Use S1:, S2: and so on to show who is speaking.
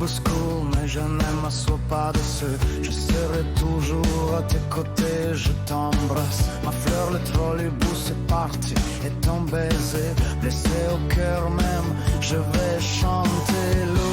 S1: mais je ne m'assois pas dessus. Je serai toujours à tes côtés, je t'embrasse. Ma fleur, le trolleybus est parti, et ton baiser, blessé au cœur même, je vais chanter l'eau.